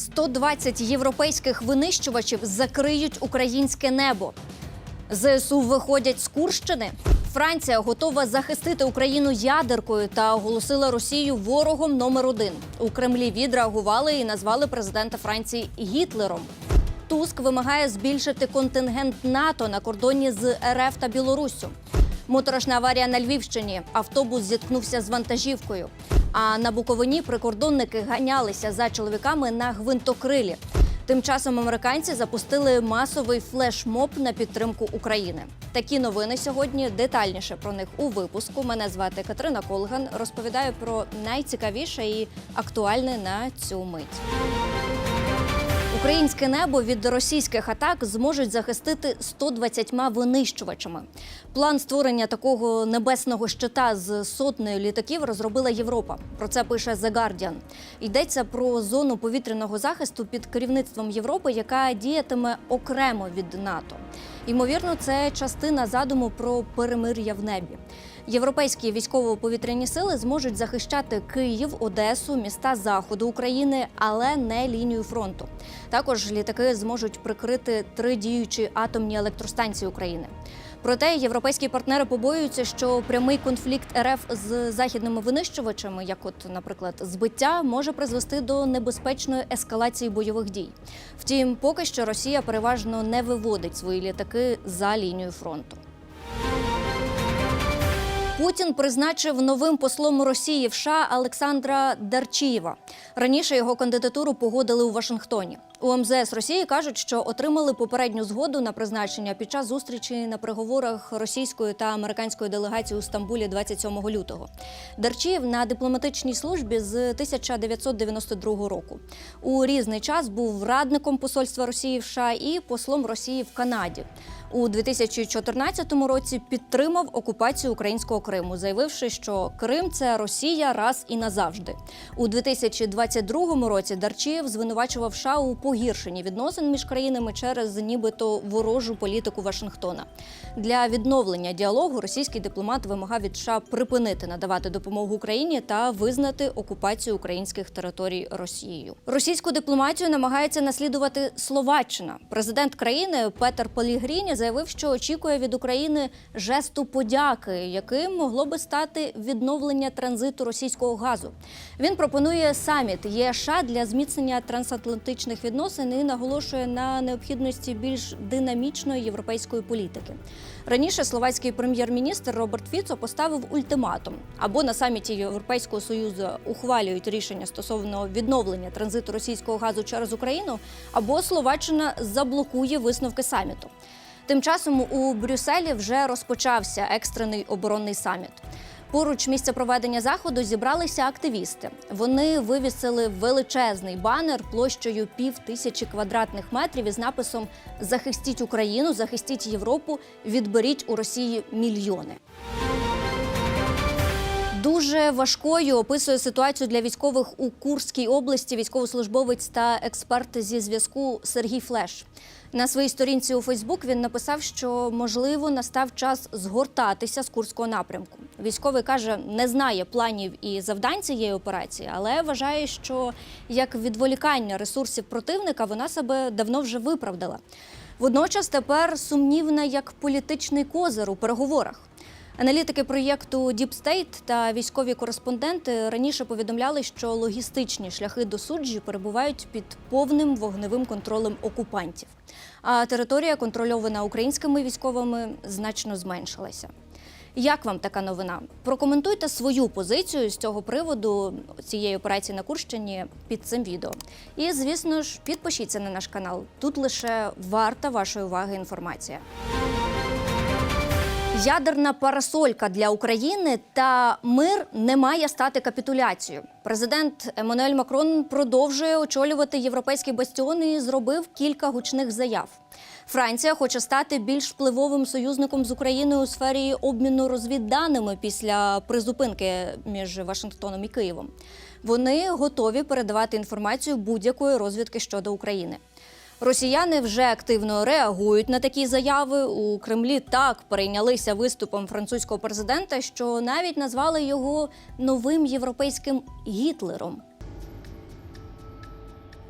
120 європейських винищувачів закриють українське небо. ЗСУ виходять з Курщини. Франція готова захистити Україну ядеркою та оголосила Росію ворогом номер один. У Кремлі відреагували і назвали президента Франції Гітлером. Туск вимагає збільшити контингент НАТО на кордоні з РФ та Білоруссю. Моторошна аварія на Львівщині. Автобус зіткнувся з вантажівкою. А на Буковині прикордонники ганялися за чоловіками на гвинтокрилі. Тим часом американці запустили масовий флешмоб на підтримку України. Такі новини сьогодні детальніше про них у випуску. Мене звати Катерина Колган. Розповідаю про найцікавіше і актуальне на цю мить. Українське небо від російських атак зможуть захистити 120 винищувачами. План створення такого небесного щита з сотнею літаків розробила Європа. Про це пише The Guardian. Йдеться про зону повітряного захисту під керівництвом Європи, яка діятиме окремо від НАТО. Ймовірно, це частина задуму про перемир'я в небі. Європейські військово-повітряні сили зможуть захищати Київ, Одесу, міста заходу України, але не лінію фронту. Також літаки зможуть прикрити три діючі атомні електростанції України. Проте європейські партнери побоюються, що прямий конфлікт РФ з західними винищувачами, як от, наприклад, збиття, може призвести до небезпечної ескалації бойових дій. Втім, поки що Росія переважно не виводить свої літаки за лінію фронту. Путін призначив новим послом Росії в США Олександра Дарчієва. Раніше його кандидатуру погодили у Вашингтоні. У МЗС Росії кажуть, що отримали попередню згоду на призначення під час зустрічі на переговорах російської та американської делегації у Стамбулі 27 лютого. Дарчієв на дипломатичній службі з 1992 року. У різний час був радником посольства Росії в США і послом Росії в Канаді. У 2014 році підтримав окупацію українського Криму, заявивши, що Крим це Росія раз і назавжди. У 2022 році Дарчієв звинувачував США у погіршенні відносин між країнами через нібито ворожу політику Вашингтона. Для відновлення діалогу російський дипломат вимагав від США припинити надавати допомогу Україні та визнати окупацію українських територій Росією. Російську дипломатію намагається наслідувати Словаччина. Президент країни Петер Полігріні заявив, що очікує від України жесту подяки, яким могло би стати відновлення транзиту російського газу. Він пропонує саміт ЄША для зміцнення трансатлантичних відносин і наголошує на необхідності більш динамічної європейської політики. Раніше словацький прем'єр-міністр Роберт Фіцо поставив ультиматум або на саміті Європейського союзу ухвалюють рішення стосовно відновлення транзиту російського газу через Україну, або Словаччина заблокує висновки саміту. Тим часом у Брюсселі вже розпочався екстрений оборонний саміт. Поруч місця проведення заходу зібралися активісти. Вони вивісили величезний банер площею пів тисячі квадратних метрів із написом Захистіть Україну, захистіть Європу, відберіть у Росії мільйони. Дуже важкою описує ситуацію для військових у Курській області військовослужбовець та експерт зі зв'язку Сергій Флеш. На своїй сторінці у Фейсбук він написав, що можливо настав час згортатися з курського напрямку. Військовий каже, не знає планів і завдань цієї операції, але вважає, що як відволікання ресурсів противника вона себе давно вже виправдала. Водночас тепер сумнівна як політичний козир у переговорах. Аналітики проєкту Deep State та військові кореспонденти раніше повідомляли, що логістичні шляхи до суджі перебувають під повним вогневим контролем окупантів. А територія, контрольована українськими військовими, значно зменшилася. Як вам така новина? Прокоментуйте свою позицію з цього приводу цієї операції на Курщині під цим відео. І, звісно ж, підпишіться на наш канал. Тут лише варта вашої уваги інформація. Ядерна парасолька для України та мир не має стати капітуляцією. Президент Еммануель Макрон продовжує очолювати європейський бастіон і зробив кілька гучних заяв. Франція хоче стати більш впливовим союзником з Україною у сфері обміну розвідданими після призупинки між Вашингтоном і Києвом. Вони готові передавати інформацію будь-якої розвідки щодо України. Росіяни вже активно реагують на такі заяви. У Кремлі так перейнялися виступом французького президента, що навіть назвали його новим європейським Гітлером.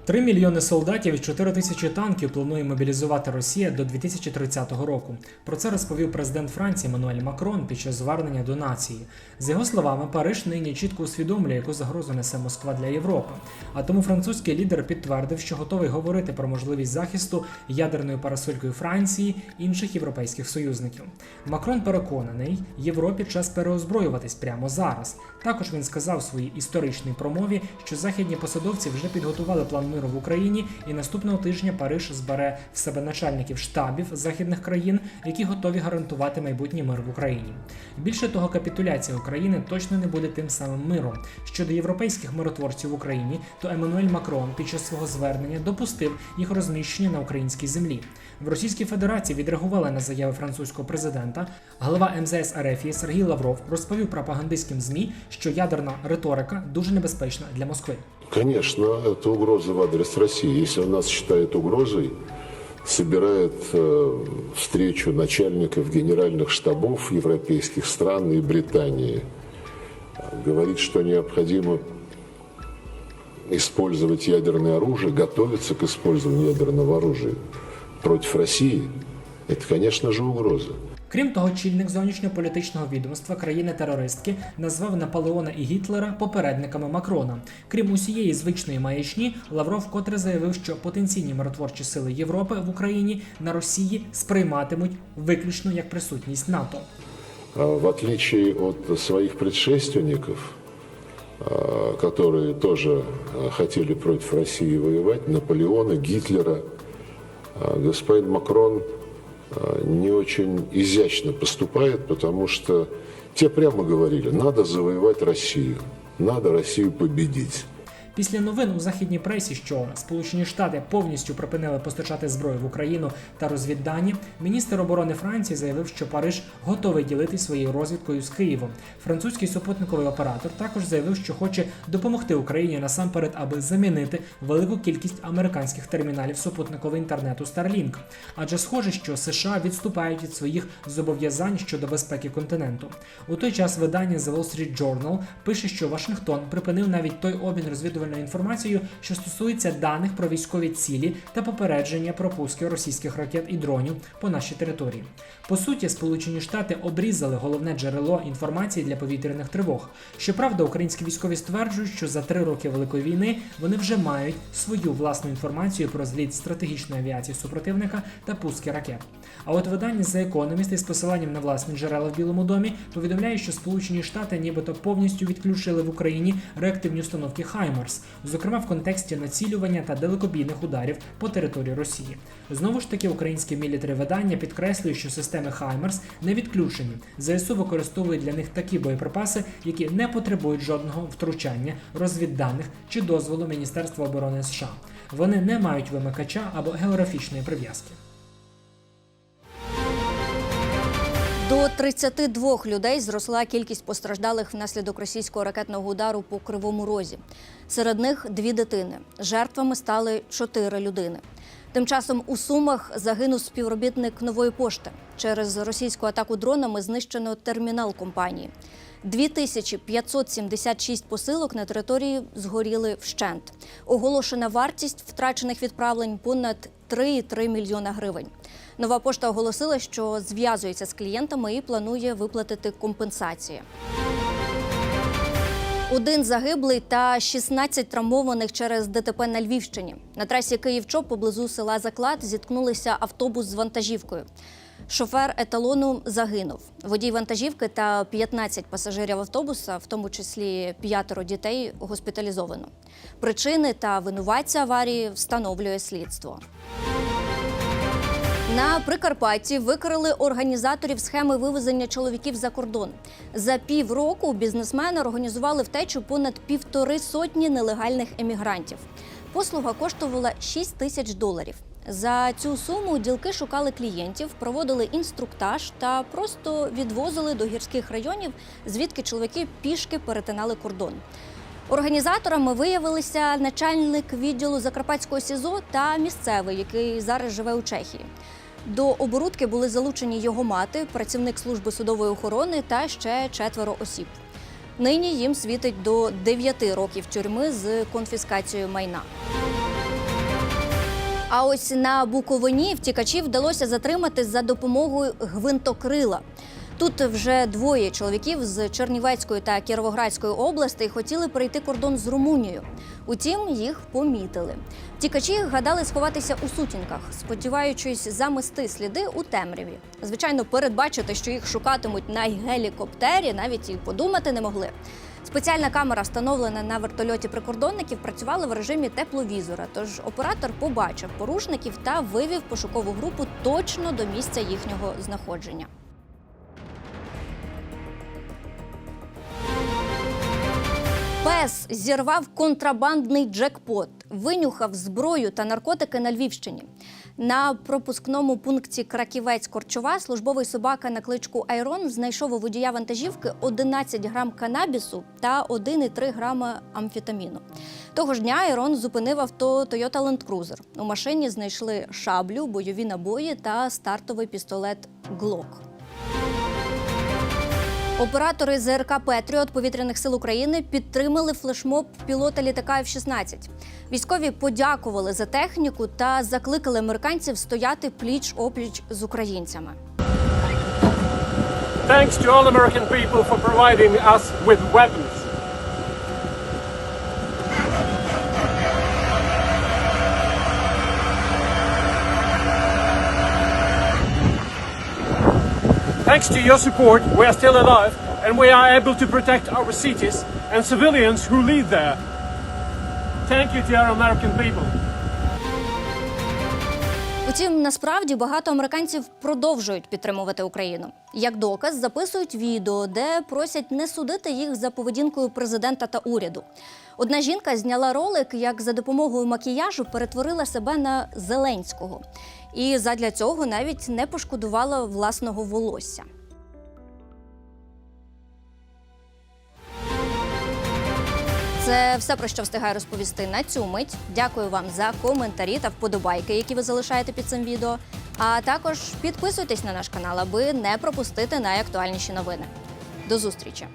Три мільйони солдатів і 4 тисячі танків планує мобілізувати Росія до 2030 року. Про це розповів президент Франції Мануель Макрон під час звернення до нації. З його словами, Париж нині чітко усвідомлює, яку загрозу несе Москва для Європи. А тому французький лідер підтвердив, що готовий говорити про можливість захисту ядерною парасолькою Франції інших європейських союзників. Макрон переконаний, Європі час переозброюватись прямо зараз. Також він сказав у своїй історичній промові, що західні посадовці вже підготували план миру в Україні, і наступного тижня Париж збере в себе начальників штабів західних країн, які готові гарантувати майбутній мир в Україні. Більше того, капітуляція України точно не буде тим самим миром. Щодо європейських миротворців в Україні, то Еммануель Макрон під час свого звернення допустив їх розміщення на українській землі. В Російській Федерації відреагували на заяви французького президента. Глава МЗС РФ Сергій Лавров розповів пропагандистським змі, що ядерна риторика дуже небезпечна для Москви. Конечно, это угроза в адрес России. Если он нас считает угрозой, собирает э, встречу начальников генеральных штабов европейских стран и Британии. Говорит, что необходимо использовать ядерное оружие, готовиться к использованию ядерного оружия против России. Это, конечно же, угроза. Крім того, чільник зовнішньополітичного відомства країни-терористки назвав Наполеона і Гітлера попередниками Макрона. Крім усієї звичної маячні, Лавров вкотре заявив, що потенційні миротворчі сили Європи в Україні на Росії сприйматимуть виключно як присутність НАТО. В отличие от своих предшественников, которые тоже хотели против России воевать, Наполеона, Гитлера, господин Макрон не очень изящно поступает, потому что те прямо говорили, надо завоевать Россию, надо Россию победить. Після новин у західній пресі, що Сполучені Штати повністю припинили постачати зброю в Україну та розвіддані, міністр оборони Франції заявив, що Париж готовий ділитися своєю розвідкою з Києвом. Французький супутниковий оператор також заявив, що хоче допомогти Україні насамперед, аби замінити велику кількість американських терміналів супутникового інтернету Starlink. Адже схоже, що США відступають від своїх зобов'язань щодо безпеки континенту. У той час видання The Wall Street Journal пише, що Вашингтон припинив навіть той обмін розвідувальною інформацією, що стосується даних про військові цілі та попередження про пуски російських ракет і дронів по нашій території. По суті, Сполучені Штати обрізали головне джерело інформації для повітряних тривог. Щоправда, українські військові стверджують, що за три роки Великої війни вони вже мають свою власну інформацію про зліт стратегічної авіації супротивника та пуски ракет. А от видання The Economist із посиланням на власні джерела в Білому домі повідомляє, що Сполучені Штати нібито повністю відключили в Україні реактивні установки Зокрема в контексті націлювання та далекобійних ударів по території Росії. Знову ж таки, українське мілітарі видання підкреслює, що системи Хаймарс не відключені. ЗСУ використовують для них такі боєприпаси, які не потребують жодного втручання, розвідданих чи дозволу Міністерства оборони США. Вони не мають вимикача або географічної прив'язки. До 32 людей зросла кількість постраждалих внаслідок російського ракетного удару по Кривому Розі. Серед них дві дитини. Жертвами стали чотири людини. Тим часом у Сумах загинув співробітник нової пошти. Через російську атаку дронами знищено термінал компанії. 2576 посилок на території згоріли вщент. Оголошена вартість втрачених відправлень понад 3,3 мільйона гривень. Нова пошта оголосила, що зв'язується з клієнтами і планує виплатити компенсації. Один загиблий та 16 травмованих через ДТП на Львівщині. На трасі Київ-Чоп поблизу села Заклад зіткнулися автобус з вантажівкою. Шофер еталону загинув. Водій вантажівки та 15 пасажирів автобуса, в тому числі п'ятеро дітей, госпіталізовано. Причини та винуватця аварії встановлює слідство. На Прикарпатті викрили організаторів схеми вивезення чоловіків за кордон. За півроку бізнесмени організували втечу понад півтори сотні нелегальних емігрантів. Послуга коштувала 6 тисяч доларів. За цю суму ділки шукали клієнтів, проводили інструктаж та просто відвозили до гірських районів, звідки чоловіки пішки перетинали кордон. Організаторами виявилися начальник відділу Закарпатського СІЗО та місцевий, який зараз живе у Чехії. До оборудки були залучені його мати, працівник служби судової охорони та ще четверо осіб. Нині їм світить до 9 років тюрми з конфіскацією майна. А ось на Буковині втікачів вдалося затримати за допомогою гвинтокрила. Тут вже двоє чоловіків з Чернівецької та Кіровоградської областей хотіли перейти кордон з Румунією. Утім, їх помітили. Втікачі гадали сховатися у сутінках, сподіваючись замести сліди у темряві. Звичайно, передбачити, що їх шукатимуть на гелікоптері, навіть і подумати не могли. Спеціальна камера, встановлена на вертольоті прикордонників, працювала в режимі тепловізора. Тож оператор побачив порушників та вивів пошукову групу точно до місця їхнього знаходження. Пес зірвав контрабандний джекпот, винюхав зброю та наркотики на Львівщині. На пропускному пункті Краківець-Корчова службовий собака на кличку Айрон знайшов у водія вантажівки 11 грам канабісу та 1,3 грама амфетаміну. Того ж дня Айрон зупинив авто Toyota Land Cruiser. У машині знайшли шаблю, бойові набої та стартовий пістолет Glock. Оператори ЗРК Петріот повітряних сил України підтримали флешмоб пілота літака F-16. Військові подякували за техніку та закликали американців стояти пліч опліч з українцями. Thanks to all American people for providing us with weapons. Thanks to your support, we are still alive and we are able to protect our cities and civilians who live there. Thank you to our American people. Утім, насправді багато американців продовжують підтримувати Україну. Як доказ, записують відео, де просять не судити їх за поведінкою президента та уряду. Одна жінка зняла ролик, як за допомогою макіяжу перетворила себе на Зеленського, і задля цього навіть не пошкодувала власного волосся. Це все про що встигаю розповісти на цю мить. Дякую вам за коментарі та вподобайки, які ви залишаєте під цим відео. А також підписуйтесь на наш канал, аби не пропустити найактуальніші новини. До зустрічі!